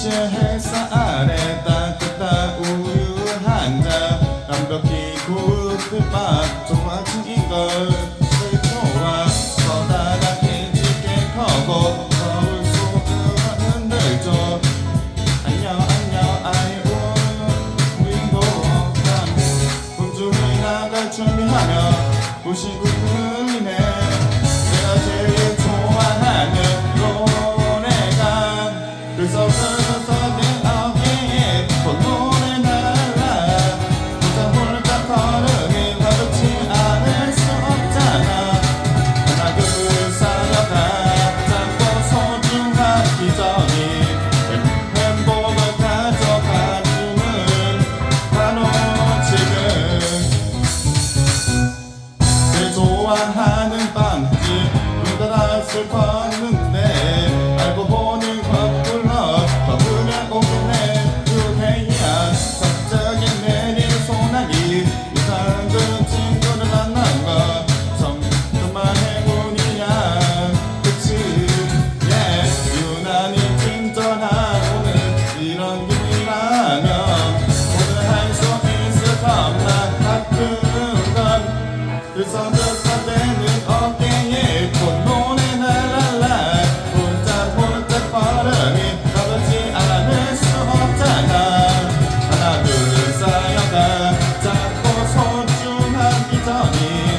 빛의 햇살 아래 따뜻한 우유 한잔 완벽히 구운 빛맛 조마친 이걸. 운전하고는 이런 길이라면 오늘 할수 있을 것만 아픈 건 일선득선 되는 어깨에 꽃노래 날랄라 혼자 혼자 걸음이 가볍지 않을 수 없잖아. 하나 둘 쌓여가 작고 소중한 비전이